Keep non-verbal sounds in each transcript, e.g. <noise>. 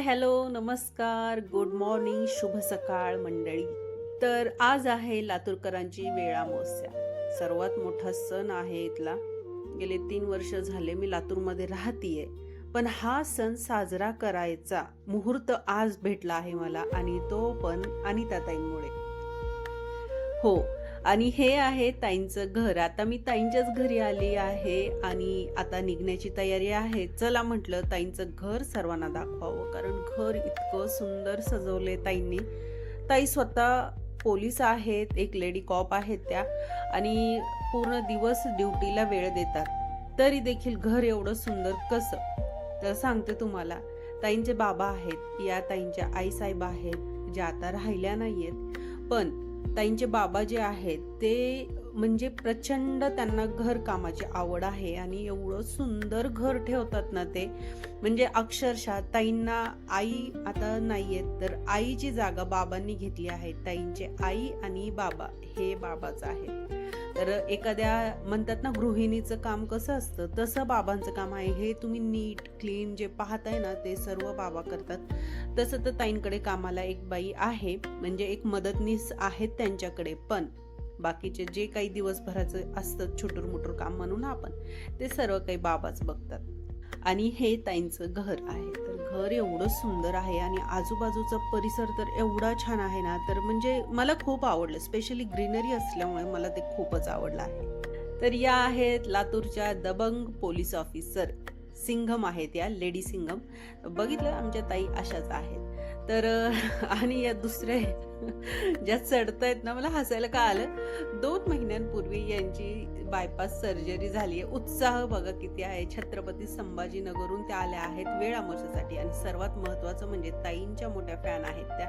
हाय hello नमस्कार good morning शुभ सकाळ मंडळी. तर आज आहे लातूरकरांची वेळा सर्वात मोठा सण आहे इथला. गेले तीन वर्ष झाले मी लातूरमध्ये राहतीये. पण हा सण साजरा करायचा मुहूर्त आज भेटला आहे मला आणि तो पण अनिताताईंमुळे. हो आणि हे आहे ताईंचं घर. आता मी ताईंच्याच घरी आली आहे आणि आता निघण्याची तयारी आहे. चला म्हटलं ताईंचं घर सर्वांना दाखवावं कारण घर इतकं सुंदर सजवले ताईंनी. ताई स्वतः पोलीस आहेत एक लेडी कॉप आहेत त्या आणि पूर्ण दिवस ड्युटीला वेळ देतात. तरी देखील घर एवढं सुंदर कसं? तर सांगते तुम्हाला ताईंचे बाबा आहेत या ताईंच्या आईसाहेब आहेत ज्या आता राहिल्या नाही आहेत पण ताईंचे बाबा जे आहेत ते म्हणजे प्रचंड त्यांना घर कामाची आवड आहे आणि एवढं सुंदर घर ठेवतात ना ते. म्हणजे अक्षरशः ताईंना आई आता नाहीयेत तर आईची जागा बाबांनी घेतली आहे. ताईंचे आई आणि बाबा हे बाबाच आहे तर एखाद्या म्हणतात ना गृहिणीचं काम कसं असतं? तसं बाबांचं काम आहे. हे तुम्ही नीट क्लीन जे पाहताय ना ते सर्व बाबा करतात. तसं तर ताईंकडे कामाला एक बाई आहे. म्हणजे एक मदतनीस आहेत त्यांच्याकडे. पण बाकीचे जे काही दिवसभराचं असतं छोटूर मोटर काम म्हणून आपण ते सर्व काही बाबाच बघतात. आणि हे ताईंचं घर आहे. तर घर एवढं सुंदर आहे आणि आजूबाजूचा परिसर तर एवढा छान आहे ना तर म्हणजे मला खूप आवडलं. स्पेशली ग्रीनरी असल्यामुळे मला ते खूपच आवडलं आहे. तर या आहेत लातूरच्या दबंग पोलीस ऑफिसर सिंघम आहेत या लेडी सिंघम. बघितलं आमच्या ताई अशाच आहेत. तर आणि या दुसऱ्या ज्या चढतायत ना मला हसायला का आलं? दोन महिन्यांपूर्वी यांची बायपास सर्जरी झाली आहे. उत्साह बघा किती आहे. छत्रपती संभाजीनगरहून त्या आल्या आहेत वेळ अमावस्यासाठी. आणि सर्वात महत्त्वाचं म्हणजे ताईंच्या मोठ्या फॅन आहेत त्या.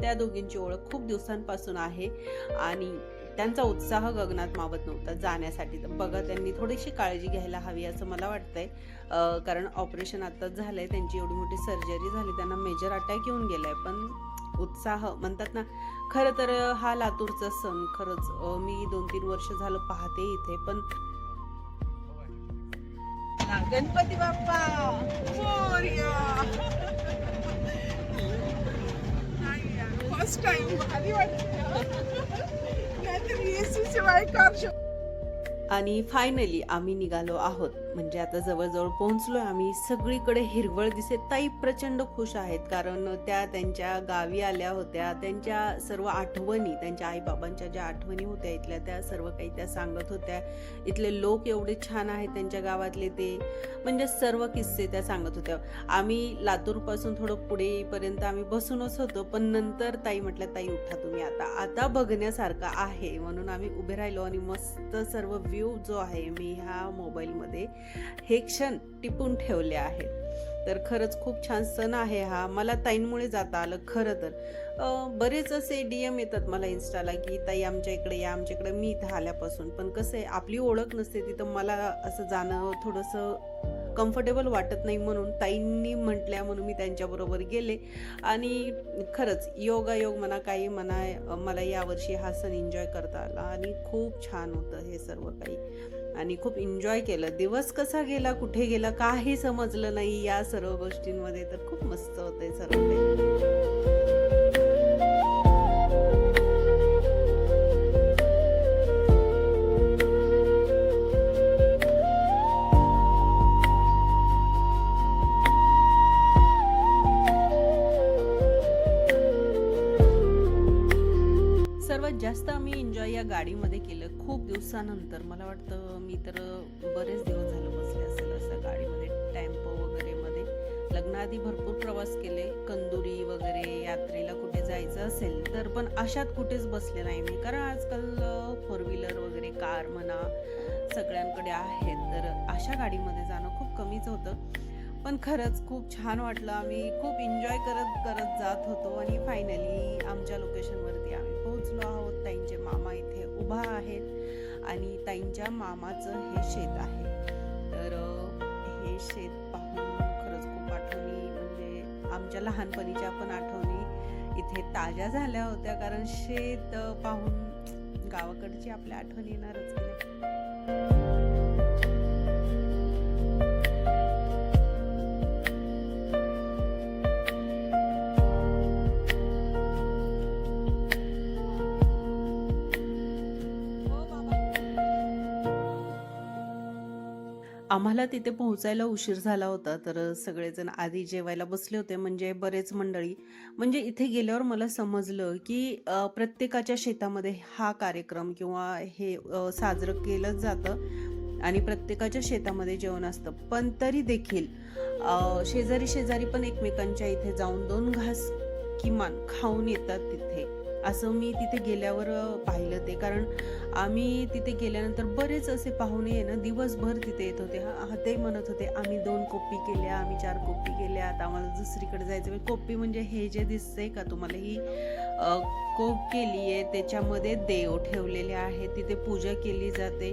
त्या दोघींची ओळख खूप दिवसांपासून आहे. आणि त्यांचा उत्साह गगनात मावत नव्हता जाण्यासाठी. तर बघा त्यांनी थोडीशी काळजी घ्यायला हवी असं मला वाटतंय. कारण ऑपरेशन आताच झालंय त्यांची एवढी मोठी सर्जरी झाली त्यांना मेजर अटॅक येऊन गेलाय. पण उत्साह म्हणतात ना खरं तर हा लातूरचा सण खरंच मी दोन तीन वर्ष झालं पाहते इथे पण गणपती बाप्पा! फर्स्ट टाइम भारी वाटत नाहीतर एसी शिवाय कार शो आणि फायनली आम्ही निघालो आहोत. म्हणजे आता जवळजवळ पोहोचलो आम्ही. सगळीकडे हिरवळ दिसे ताई प्रचंड खुश आहेत कारण त्या त्यांच्या गावी आल्या होत्या. त्यांच्या सर्व आठवणी त्यांच्या आईबाबांच्या ज्या आठवणी होत्या इथल्या त्या सर्व काही त्या सांगत होत्या. इथले लोक एवढे छान आहेत त्यांच्या गावातले ते. म्हणजे सर्व किस्से त्या सांगत होत्या. आम्ही लातूरपासून थोडं पुढेपर्यंत आम्ही बसूनच होतो पण नंतर ताई म्हटल्या ताई उठा तुम्ही आता. आता बघण्यासारखं आहे. म्हणून आम्ही उभे राहिलो आणि मस्त सर्व व्ह्यू जो आहे मी ह्या मोबाईलमध्ये हे क्षण टिपून ठेवले आहेत. तर खरंच खूप छान सण आहे हा. मला ताईंमुळे जाता आलं खरं तर. बरेच असे डी एम येतात मला इन्स्टाला की ताई आमच्या इकडे या आमच्या इकडे मी इथं आल्यापासून. पण कसं आहे आपली ओळख नसते तिथं. मला असं जाणं थोडंसं कम्फर्टेबल वाटत नाही म्हणून ताईंनी म्हटल्या म्हणून मी त्यांच्याबरोबर गेले. आणि खरंच योगायोग म्हणा काही म्हणा मला यावर्षी हा सण एन्जॉय करता आला आणि खूप छान होतं हे सर्व काही. आणि खूप एन्जॉय केलं. दिवस कसा गेला कुठे गेला काही समजलं नाही. या सर्व गोष्टींमध्ये तर खूप मस्त होते सर्व काही. सर्वात जास्त आम्ही एन्जॉय या गाडीमध्ये केलं खूप दिवसानंतर. मला वाटतं मी तर बरेच दिवस आधी भरपूर प्रवास केले. कंदुरी वगैरे यात्रेला कुठे जायचं असेल तर पण अशात कुठेच बसले नाही मी. कारण आजकाल फोर व्हीलर वगैरे कार म्हणा सगळ्यांकडे आहेत. तर अशा गाडीमध्ये जाणं खूप कमीच होतं. पण खरंच खूप छान वाटलं. आम्ही खूप एन्जॉय करत करत जात होतो आणि फायनली आमच्या लोकेशनवरती आम्ही पोहोचलो आहोत. ताईंचे मामा इथे उभा आहेत आणि ताईंच्या मामाचं हे शेत आहे. तर हे शेत आमच्या लहानपणीच्या पण आठवणी इथे ताज्या झाल्या होत्या कारण शेत पाहून गावाकडची आपल्या आठवणी येणारच आम्हाला तिथे पोहोचायला उशीर झाला होता तर सगळेजण आधी जेवायला बसले होते. म्हणजे बरेच मंडळी म्हणजे इथे गेल्यावर मला समजलं की प्रत्येकाच्या शेतामध्ये हा कार्यक्रम किंवा हे साजरं केलं जातं आणि प्रत्येकाच्या शेतामध्ये जेवण असतं. पण तरी देखील शेजारी शेजारी पण एकमेकांच्या इथे जाऊन दोन घास किमान खाऊन येतात तिथे. असं मी तिथे गेल्यावर पाहिलं ते. कारण आम्ही तिथे गेल्यानंतर बरेच असे पाहुणे आहे ना दिवसभर तिथे येत होते. हा ते म्हणत होते आम्ही दोन कोपी केल्या आम्ही चार कोपी केल्या आता आम्हाला दुसरीकडे जायचं कोपी म्हणजे हे जे दिसतंय का तुम्हाला ही कोप केली आहे त्याच्यामध्ये देव ठेवलेले आहेत तिथे पूजा केली जाते.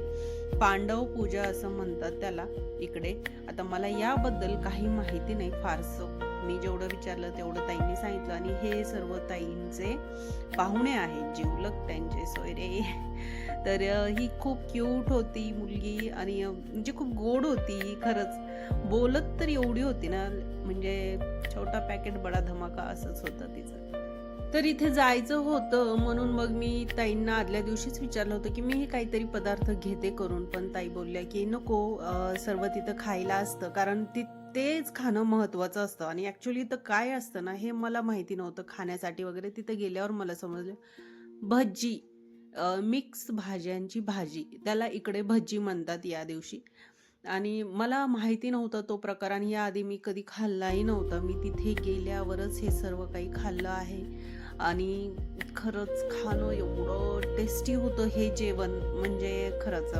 पांडव पूजा असं म्हणतात त्याला इकडे. आता मला याबद्दल काही माहिती नाही फारसं. मी जेवढं विचारलं तेवढं ताईंनी सांगितलं आणि हे सर्व ताईंचे पाहुणे आहेत जीवलक त्यांचे. सोयरे तर ही खूप क्यूट होती मुलगी आणि म्हणजे खूप गोड होती खरंच. बोलत तर एवढी होती ना म्हणजे छोटा पॅकेट बडा धमाका असंच होतं तिचं. तर इथे जायचं होतं म्हणून मग मी ताईंना आदल्या दिवशीच विचारलं होतं की मी हे काहीतरी पदार्थ घेते करून पण ताई बोलल्या की नको सर्व तिथं खायला असतं. कारण ती तेच खाणं महत्त्वाचं असतं. आणि ॲक्च्युली तर काय असतं ना हे मला माहिती नव्हतं खाण्यासाठी वगैरे. तिथं गेल्यावर मला समजलं. भजी मिक्स भाज्यांची भाजी. त्याला इकडे भज्जी म्हणतात या दिवशी. आणि मला माहिती नव्हता तो प्रकार. आणि याआधी मी कधी खाल्लाही नव्हता. मी तिथे गेल्यावरच हे सर्व काही खाल्लं आहे. आणि खरंच खाणं एवढं टेस्टी होतं हे जेवण. म्हणजे खरंच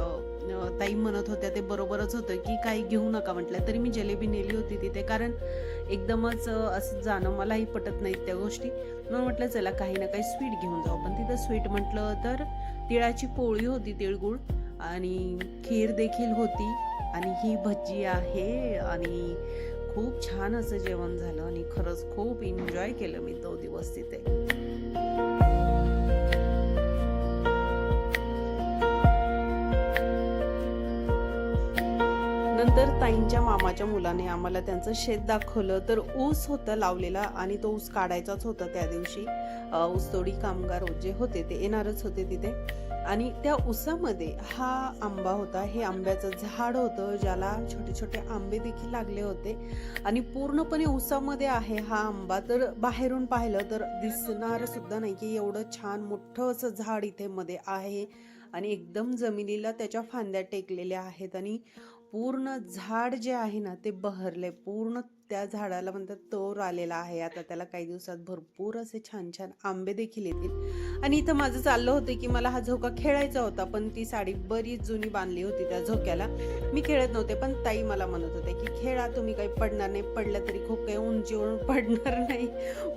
ताई म्हणत होत्या ते बरोबरच होतं की काही घेऊ नका म्हटलं. तरी मी जलेबी नेली होती तिथे कारण एकदमच असं जाणं मलाही पटत नाहीत त्या गोष्टी. म्हणून म्हटलं चला काही ना काही स्वीट घेऊन जाऊ. पण तिथं स्वीट म्हटलं तर तिळाची पोळी होती तिळगुळ आणि खीर देखील होती आणि ही भज्जी आहे आणि खूप छान असं जेवण झालं आणि खरंच खूप एन्जॉय केलं मी तो दिवस तिथे. ताईंच्या मामाच्या मुलाने आम्हाला त्यांचं शेत दाखवलं. तर ऊस होतं लावलेला आणि तो ऊस काढायचाच होता त्या दिवशी. ऊसतोडी कामगार जे होते ते येणारच होते तिथे. आणि त्या ऊसामध्ये हा आंबा होता. हे आंब्याचं झाड होतं ज्याला छोटे छोटे आंबे देखील लागले होते. आणि पूर्णपणे ऊसामध्ये आहे हा आंबा. तर बाहेरून पाहिलं तर दिसणार सुद्धा नाही की एवढं छान मोठं असं झाड इथे मध्ये आहे. आणि एकदम जमिनीला त्याच्या फांद्या टेकलेल्या आहेत. आणि पूर्ण झाड जे आहे ना ते बहरले पूर्ण त्या झाडाला म्हणतात तोर आलेला आहे. आता त्याला काही दिवसात भरपूर असे छान छान आंबे देखील येतील. आणि इथं माझं चाललं होतं की मला हा झोका खेळायचा होता पण ती साडी बरीच जुनी बांधली होती त्या झोक्याला. मी खेळत नव्हते पण ताई मला म्हणत होते की खेळा तुम्ही काही पडणार नाही. पडलं तरी खूप काही उंचीवरून <laughs> पडणार नाही.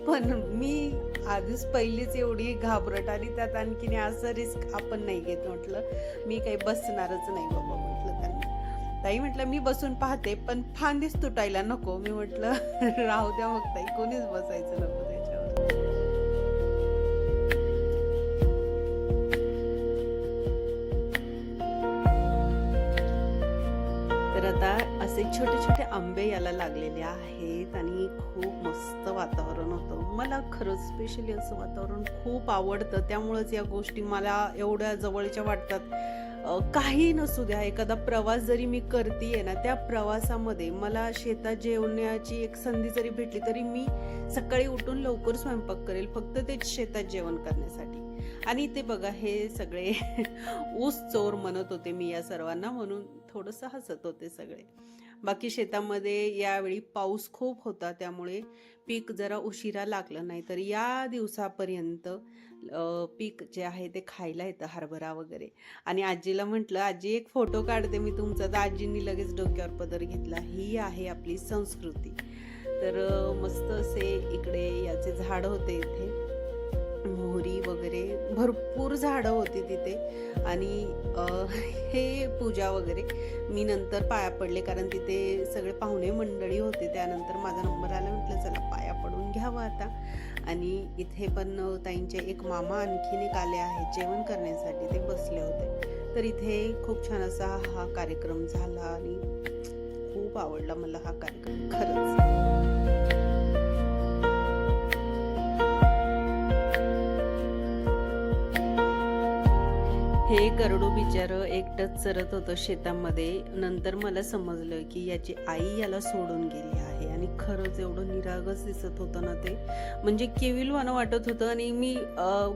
पण मी आधीच पहिलीच एवढी घाबरट आणि त्यात आणखीन असं रिस्क आपण नाही घेत म्हटलं. मी काही बसणारच नाही बाबा म्हटलं त्यांना ताई म्हटलं मी बसून पाहते पण फांदीच तुटायला नको. मी म्हटलं <laughs> राहू द्या मग ताई कोणीच बसायचं नको त्याच्यावर. तर आता असे छोटे छोटे आंबे याला लागलेले आहेत आणि खूप मस्त वातावरण होतं. मला खरंच स्पेशली असं वातावरण खूप आवडतं. त्यामुळंच या गोष्टी मला एवढ्या जवळच्या वाटतात. काही नसू द्या. एखादा प्रवास जरी मी करते ना त्या प्रवासामध्ये मला शेतात जेवण्याची एक संधी जरी भेटली तरी मी सकाळी उठून लवकर स्वयंपाक करेल फक्त ते शेतात जेवण करण्यासाठी. आणि ते बघा हे सगळे <laughs> ऊस चोर म्हणत होते मी या सर्वांना म्हणून थोडंसं हसत होते सगळे. बाकी शेतामध्ये यावेळी पाऊस खूप होता त्यामुळे पीक जरा उशिरा लागलं नाही तर या दिवसापर्यंत पीक जे आहे ते खायला येतं हरभरा वगैरे. आणि आजीला म्हटलं आजी एक फोटो काढते मी तुमचा. तर आजींनी लगेच डोक्यावर पदर घेतला ही आहे आपली संस्कृती. तर मस्त असे इकडे याचे झाड होते इथे. मोहरी वगैरे भरपूर झाडं होती तिथे. आणि <laughs> हे पूजा वगैरे मी नंतर पाया पडले कारण तिथे सगळे पाहुणे मंडळी होते. त्यानंतर माझा नंबर आला म्हटलं चला पाया पडून घ्यावं आता. आणि इथे पण ताईंचे एक मामा आणखीन एक आले आहेत जेवण करण्यासाठी. ते बसले होते. तर इथे खूप छान असा हा कार्यक्रम झाला आणि खूप आवडला मला हा कार्यक्रम खरंच. हे गरडू बिचारं एकटंच चरत होतं शेतामध्ये. नंतर मला समजलं की याची आई याला सोडून गेली आहे आणि खरंच एवढं निरागस दिसत होतं ना ते. म्हणजे केविलवानं वाटत होतं आणि मी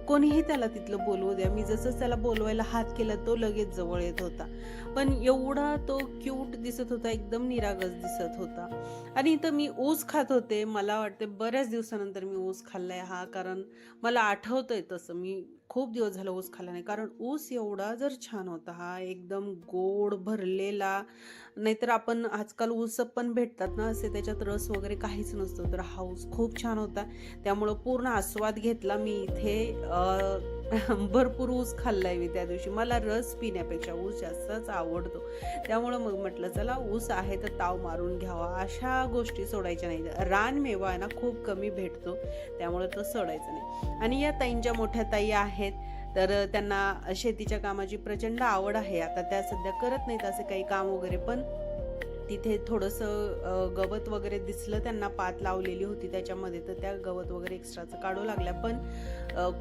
कोणीही त्याला तिथलं बोलवू द्या. मी जसंच त्याला बोलवायला हात केला तो लगेच जवळ येत होता. पण एवढा तो क्यूट दिसत होता एकदम निरागस दिसत होता. आणि इथं मी ऊस खात होते. मला वाटते बऱ्याच दिवसानंतर मी ऊस खाल्लाय हा कारण मला आठवतंय तसं. मी खूप दिवस झालं ऊस खाल्ला नाही. कारण ऊस एवढा जर छान होता हा एकदम गोड भरलेला नाहीतर आपण आजकाल ऊस पण भेटतात ना असे त्याच्यात रस वगैरे काहीच नसतो. तर हा ऊस खूप छान होता. त्यामुळं पूर्ण आस्वाद घेतला मी इथे. <laughs> भरपूर ऊस खाल्लाय मी त्या दिवशी. मला रस पिण्यापेक्षा ऊस जास्तच आवडतो. त्यामुळं मग म्हटलं चला ऊस आहे तर ताव मारून घ्यावा. अशा गोष्टी सोडायच्या नाही रानमेवा ना खूप कमी भेटतो. त्यामुळे तो सोडायचा नाही. आणि या ताईंच्या मोठ्या ताई आहेत. तर त्यांना शेतीच्या कामाची प्रचंड आवड आहे. आता त्या सध्या करत नाहीत असे काही काम वगैरे पण तिथे थोडंसं गवत वगैरे दिसलं त्यांना पात लावलेली होती त्याच्यामध्ये तर त्या गवत वगैरे एक्स्ट्राचं काढू लागल्या. पण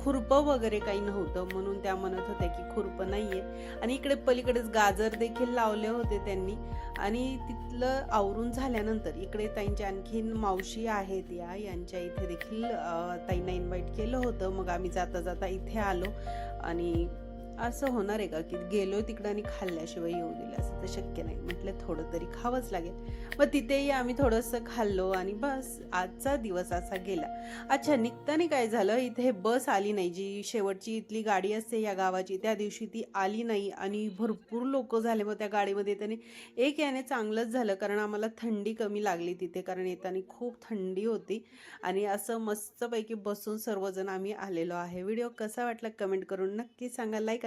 खुरपं वगैरे काही नव्हतं म्हणून त्या म्हणत होत्या की खुरपं नाहीये. आणि इकडे पलीकडेच गाजर देखील लावले होते त्यांनी. आणि तिथलं आवरून झाल्यानंतर इकडे ताईंच्या आणखीन मावशी आहेत या यांच्या इथे देखील ताईंना इन्व्हाइट केलं होतं. मग आम्ही जाता जाता इथे आलो. आणि असं होणार आहे का की गेलो तिकडं आणि खाल्ल्याशिवाय येऊ दिलं असं तर शक्य नाही. म्हटलं थोडं तरी खावंच लागेल. मग तिथेही आम्ही थोडंसं खाल्लो आणि बस आजचा दिवस असा गेला. अच्छा निघताना काय झालं? इथे बस आली नाही. जी शेवटची इथली गाडी असते या गावाची त्या दिवशी ती आली नाही आणि भरपूर लोक झाले. मग त्या गाडीमध्ये येताना एक याने चांगलंच झालं कारण आम्हाला थंडी कमी लागली तिथे कारण येताना खूप थंडी होती आणि असं मस्तपैकी बसून सर्वजण आम्ही आलेलो आहे. व्हिडिओ कसा वाटला कमेंट करून नक्की सांगा. लाईक